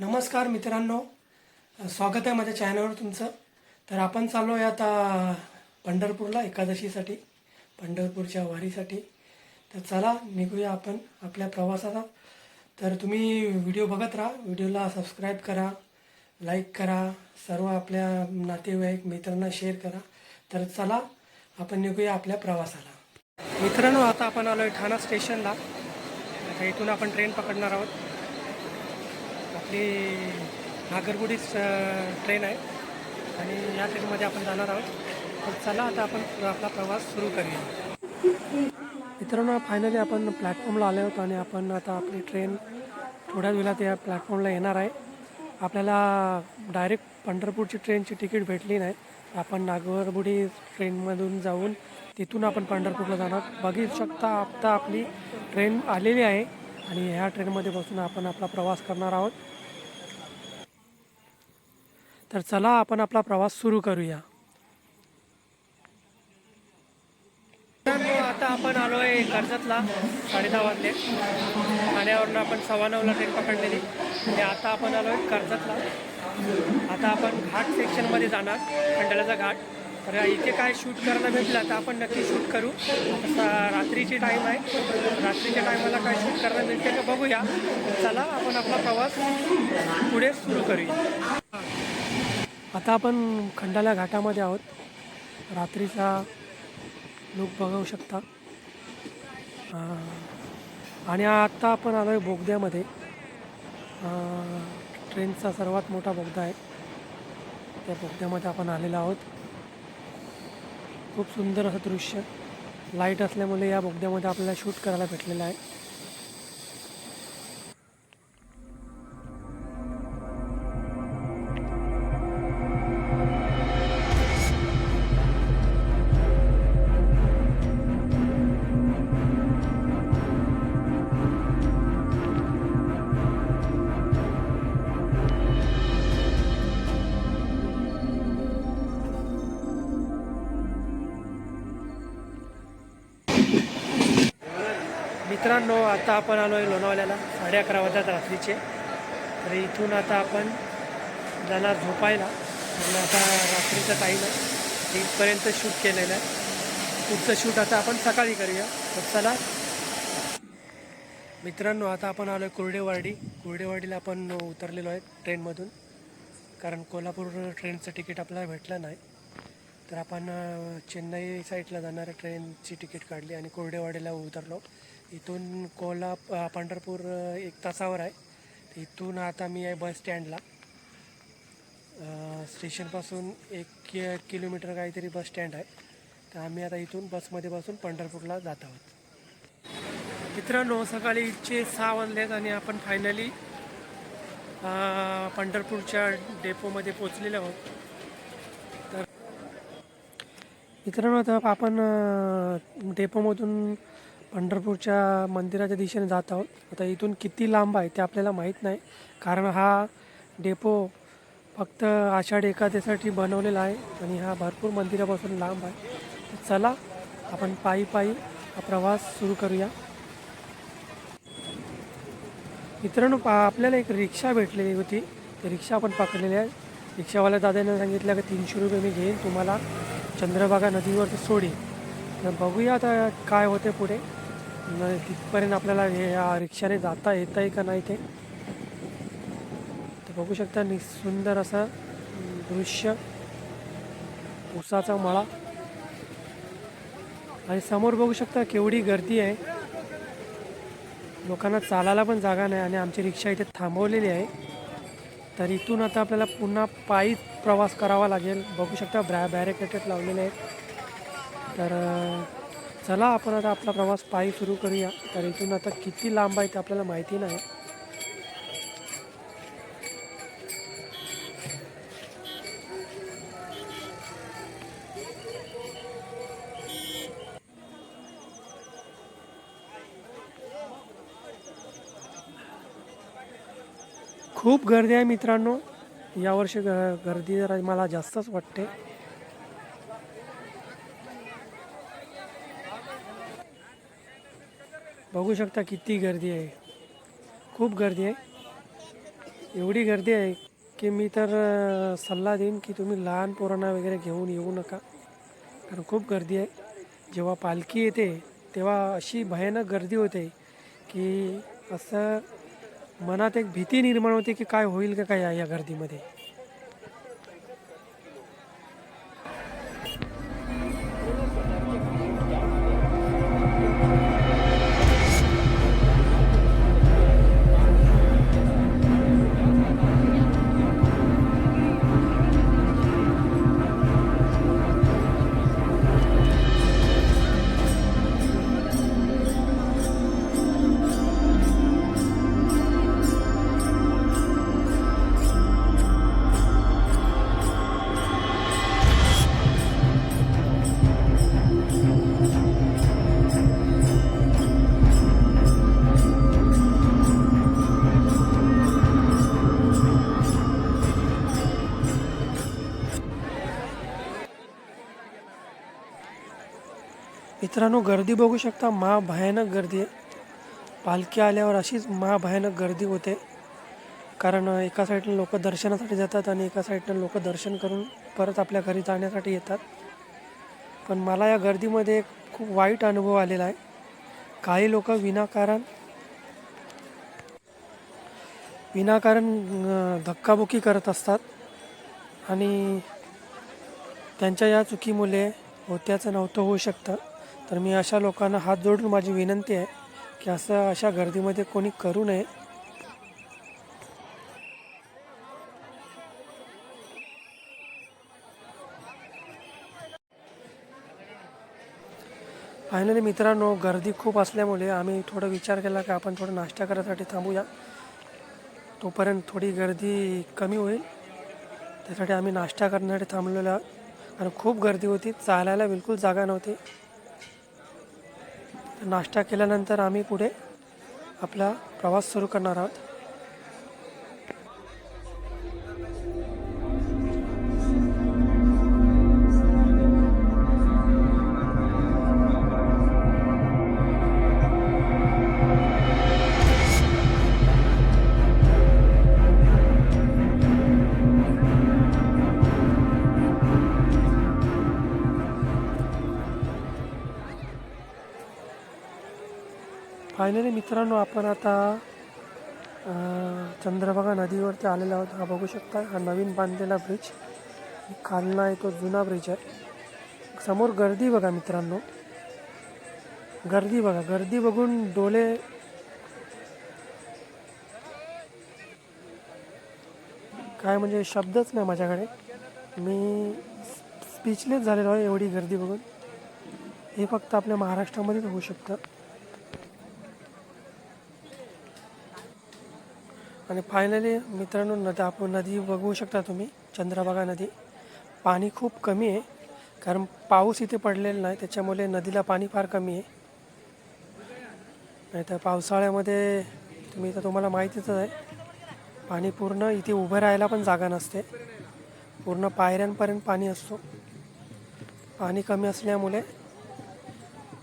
नमस्कार मित्रांनो. स्वागत आहे माझ्या चॅनलवर तुमचं. तर आपण चाललो आहे आता पंढरपूरला एकादशीसाठी पंढरपूरच्या वारीसाठी. तर चला निघूया आपण आपल्या प्रवासाला. तर तुम्ही व्हिडिओ बघत राहा. व्हिडिओला सबस्क्राईब करा लाईक करा सर्व आपल्या नातेवाईक मित्रांना शेअर करा. तर चला आपण निघूया आपल्या प्रवासाला. मित्रांनो आता आपण आलो आहे ठाणा स्टेशनला आता इथून आपण ट्रेन पकडणार आहोत. आपली नागरगुडीच ट्रेन आहे. आणि या ट्रेनमध्ये आपण जाणार आहोत. तर चला आता आपण आपला प्रवास सुरू करूया. मित्रांनो फायनली आपण प्लॅटफॉर्मला आलो आहोत आणि आपण आता आपली ट्रेन थोड्याच वेळात या प्लॅटफॉर्मला येणार आहे. आपल्याला डायरेक्ट पंढरपूरची ट्रेनची तिकीट भेटली नाही. आपण नागरबुडी ट्रेनमधून जाऊन तिथून आपण पंढरपूरला जाणार. बघू शकता आत्ता आपली ट्रेन आलेली आहे. आणि ह्या ट्रेनमध्ये बसून आपण आपला प्रवास करणार आहोत. तर चला आपण आपला प्रवास सुरू करूया. आता आपण आलो आहे कर्जतला साडे दहा वाजले ठाण्यावरून आपण सव्वा नऊला ट्रेन पकडलेली. आणि आता आपण आलो आहे कर्जतला. आता आपण घाट सेक्शनमध्ये जाणार खंडाळ्याचा घाट. तर इथे काय शूट करायला भेटलं तर आपण नक्की शूट करू. आता रात्रीची टाईम आहे. रात्रीच्या टायमाला काय शूट करायला मिळते का बघूया. चला आपण आपला प्रवास पुढे सुरू करूया. आता आपण खंडाला घाटामध्ये आहोत. रात्रीचा लुक बघू शकता. आणि आत्ता आपण आलो आहे बोगद्यामध्ये ट्रेनचा सर्वात मोठा बोगदा आहे. त्या बोगद्यामध्ये आपण आलेलो आहोत. खूप सुंदर असं दृश्य. लाइट असल्यामुळे या बोगद्यामध्ये आपल्याला शूट करायला भेटलेलं आहे. मित्रांनो आता आपण आलो आहे लोणावळ्याला साडे अकरा वाजतात रात्रीचे. तर इथून आता आपण जाणार झोपायला. म्हणजे आता रात्रीचा टाईम आहे. इथपर्यंत शूट केलेलं आहे. पुढचं शूट आता आपण सकाळी करूया. तर चला. मित्रांनो आता आपण आलो आहे कुर्डेवाडी. कुर्डेवाडीला आपण उतरलेलो आहे ट्रेनमधून. कारण कोल्हापूर ट्रेनचं तिकीट आपल्याला भेटलं नाही. तर आपण चेन्नई साईडला जाणाऱ्या ट्रेनची तिकीट काढली आणि कोरडेवाडीला उतरलो. इथून कोल्हा पंढरपूर एक तासावर आहे. इथून आता मी आहे बस स्टँडला. स्टेशनपासून एक कि किलोमीटर काहीतरी बस स्टँड आहे. तर आम्ही आता इथून बसमध्ये बसून पंढरपूरला जात आहोत. मित्रांनो सकाळीचे सहा वाजलेत आणि आपण फायनली पंढरपूरच्या डेपोमध्ये पोचलेले आहोत. तर मित्रांनो आता आपण डेपोमधून पंढरपूरच्या मंदिराच्या दिशेने जात आहोत. आता इथून किती लांब आहे ते आपल्याला माहीत नाही. कारण हा डेपो फक्त आषाढ एकादेसाठी बनवलेला आहे आणि हा भरपूर मंदिरापासून लांब आहे. चला आपण पायी पायी हा प्रवास सुरू करूया. मित्रांनो पा आपल्याला एक रिक्षा भेटलेली होती. ती रिक्षा आपण पकडलेली आहे. रिक्षावाल्या दादाने सांगितलं की तीनशे रुपये मी घेईन तुम्हाला चंद्रभागा नदीवरती सोडी तर बघूया आता काय होते पुढे. नाही तिथपर्यंत आपल्याला हे या रिक्षाने जाता येतं आहे का नाही ते? बघू शकता नि सुंदर असं दृश्य उसाचा मळा. आणि समोर बघू शकता केवढी गर्दी आहे. लोकांना चालायला पण जागा नाही आणि आमची रिक्षा इथे थांबवलेली आहे. तर इथून आता आपल्याला पुन्हा पायी प्रवास करावा लागेल. बघू शकता ब्रॅ बॅरिकेटेड लावलेले आहेत. तर चला आपण आता आपला प्रवास पायी सुरू करूया. तर इथून आता किती लांब आहे ते आपल्याला माहिती नाही. खूप गर्दी आहे मित्रांनो. यावर्षी ग गर्दी जरा मला जास्तच वाटते. बघू शकता किती गर्दी आहे. खूप गर्दी आहे. एवढी गर्दी आहे की मी तर सल्ला देईन की तुम्ही लहान पोरांना वगैरे घेऊन येऊ नका. कारण खूप गर्दी आहे. जेव्हा पालखी येते तेव्हा अशी भयानक गर्दी होते की असं मनात एक भीती निर्माण होते की काय होईल का काय या- या गर्दीमध्ये. मित्रांनो गर्दी बघू शकता. महाभयानक गर्दी. आहे पालखी आल्यावर अशीच महाभयानक गर्दी होते. कारण एका साईडनं लोक दर्शनासाठी जातात आणि एका साईडनं लोक दर्शन करून परत आपल्या घरी जाण्यासाठी येतात. पण मला या गर्दीमध्ये एक खूप वाईट अनुभव आलेला आहे. काही लोक विनाकारण विनाकारण धक्काबुक्की करत असतात. आणि त्यांच्या या चुकीमुळे होत्याचं नव्हतं होऊ शकतं. तर मी अशा लोकांना हात जोडून माझी विनंती आहे की असं अशा गर्दीमध्ये कोणी करू नये. फायनली मित्रांनो गर्दी खूप असल्यामुळे आम्ही थोडा विचार केला की आपण थोडं नाश्ता करायसाठी थांबूया. तोपर्यंत थोडी गर्दी कमी होईल. त्यासाठी आम्ही नाश्ता करण्यासाठी थांबलेलो आहोत. खूप गर्दी होती. चालायला बिलकुल जागा नव्हती. नाश्ता केल्यानंतर आम्ही पुढे आपला प्रवास सुरू करणार आहोत. फायनली मित्रांनो आपण आता चंद्रभागा नदीवरती आलेलो आहोत. हा बघू शकता हा नवीन बांधलेला ब्रिज खालना आहे तो जुना ब्रिज आहे. समोर गर्दी बघा मित्रांनो. गर्दी बघा गर्दी बघून डोळे काय म्हणजे शब्दच नाही माझ्याकडे. मी स्पीचलेस झालेलो आहे एवढी गर्दी बघून. हे फक्त आपल्या महाराष्ट्रामध्येच होऊ शकतं. आणि फायनली मित्रांनो नदी आपण नदी बघू शकता तुम्ही चंद्रभागा नदी. पाणी खूप कमी आहे कारण पाऊस इथे पडलेला नाही त्याच्यामुळे नदीला पाणी फार कमी आहे. नाही तर पावसाळ्यामध्ये तुम्ही तर तुम्हाला माहितीच आहे पाणी पूर्ण इथे उभं राहायला पण जागा नसते. पूर्ण पायऱ्यांपर्यंत पाणी असतो. पाणी कमी असल्यामुळे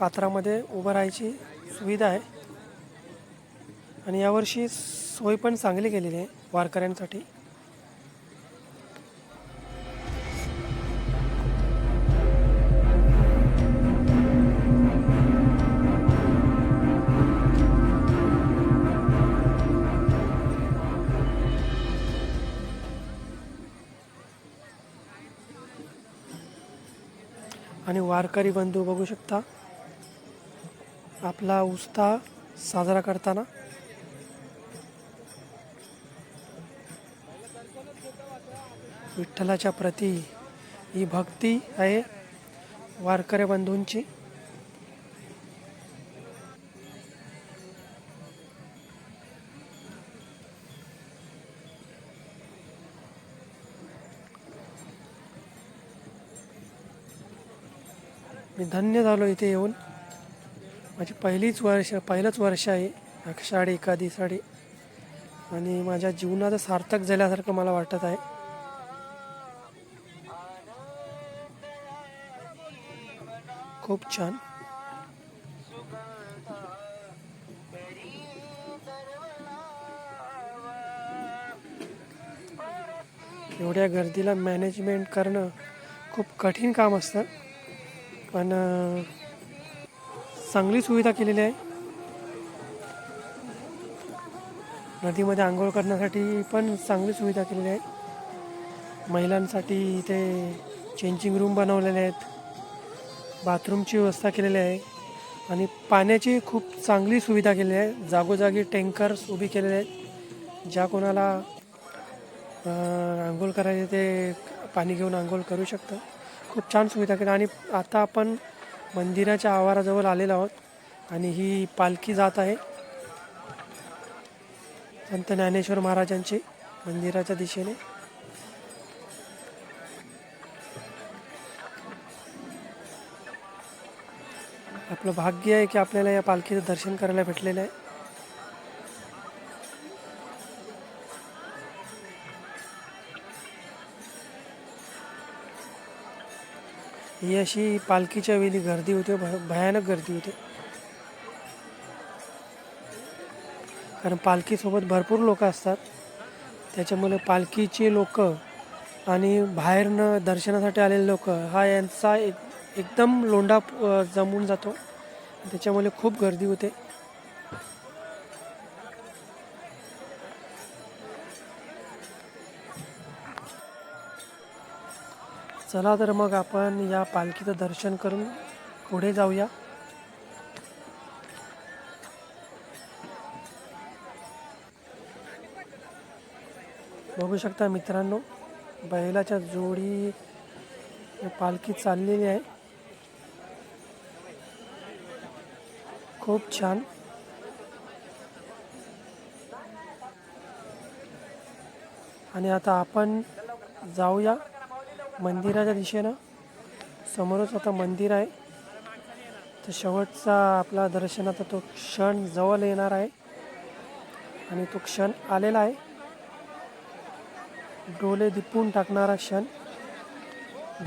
पात्रामध्ये उभं राहायची सुविधा आहे. आणि यावर्षी सोय पण चांगली केलेली आहे वारकऱ्यांसाठी. आणि वारकरी बंधू बघू शकता. आपला उत्साह साजरा करताना विठ्ठलाच्या प्रती ही भक्ती आहे वारकऱ्या बंधूंची. मी धन्य झालो इथे येऊन. माझी पहिलीच वर्ष पहिलंच वर्ष आहे. आषाढी एकादशीसाठी. आणि माझ्या जीवनाचं सार्थक झाल्यासारखं मला वाटत आहे. खूप छान. एवढ्या गर्दीला मॅनेजमेंट करणं खूप कठीण काम असतं. पण चांगली सुविधा केलेली आहे. नदीमध्ये आंघोळ करण्यासाठी पण चांगली सुविधा केलेली आहे. महिलांसाठी इथे चेंजिंग रूम बनवलेले आहेत. बाथरूमची व्यवस्था केलेली आहे आणि पाण्याची खूप चांगली सुविधा केलेली आहे. जागोजागी टँकर्स उभी केलेले आहेत. ज्या कोणाला आंघोळ करायचे ते पाणी घेऊन आंघोळ करू शकतं खूप छान सुविधा केली आणि आता आपण मंदिराच्या आवाराजवळ आलेलो आहोत आणि ही पालखी जात आहे. संत ज्ञानेश्वर महाराजांची मंदिराच्या दिशेने. आपलं भाग्य आहे की आपल्याला या पालखीचं दर्शन करायला भेटलेलं आहे. ही अशी पालखीच्या वेळी गर्दी होते भ- भयानक गर्दी होते. कारण पालखीसोबत भरपूर लोक असतात. त्याच्यामुळे पालखीचे लोक आणि बाहेरनं दर्शनासाठी आलेले लोक हा यांचा एक एकदम लोंढा जमून जातो. त्याच्यामुळे खूप गर्दी होते. चला तर मग आपण या पालखीचं दर्शन करून पुढे जाऊया. बघू शकता मित्रांनो बैलाच्या जोडी पालखी चाललेली आहे. खूप छान. आणि आता आपण जाऊया मंदिराच्या दिशेनं. समोरच आता मंदिर आहे. तर शेवटचा आपला दर्शनाचा तो क्षण जवळ येणार आहे. आणि तो क्षण आलेला आहे. डोले दिपून टाकणारा क्षण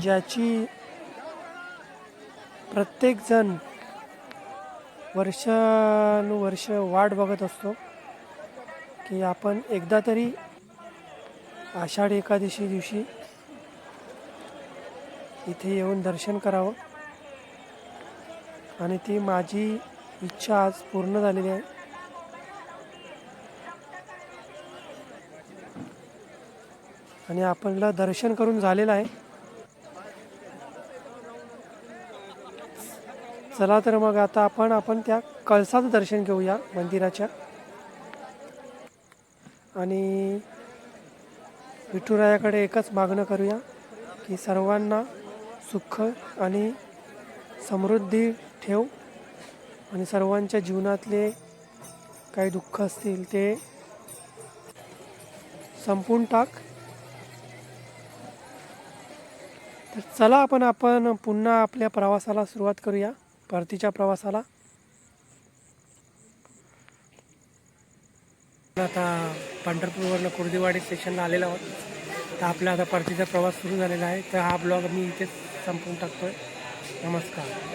ज्याची प्रत्येकजण वर्षानुवर्ष वाट बघत असतो की आपण एकदा तरी आषाढ एकादशी दिवशी इथे येऊन दर्शन करावं. आणि ती माझी इच्छा आज पूर्ण झालेली आहे. आणि आपल्याला दर्शन करून झालेलं आहे. चला तर मग आता आपण आपण त्या कळसाचं दर्शन घेऊया मंदिराच्या. आणि विठुरायाकडे एकच मागणं करूया की सर्वांना सुख आणि समृद्धी ठेव आणि सर्वांच्या जीवनातले काही दुःख असतील ते संपून टाक. तर चला आपण आपण पुन्हा आपल्या प्रवासाला सुरुवात करूया. परतीच्या प्रवासाला? आता पंढरपूरवरनं कुर्दीवाडी स्टेशनला आलेलो आहोत. तर आपला आता परतीचा प्रवास सुरू झालेला आहे. तर हा ब्लॉग मी इथेच संपवून टाकतोय. नमस्कार.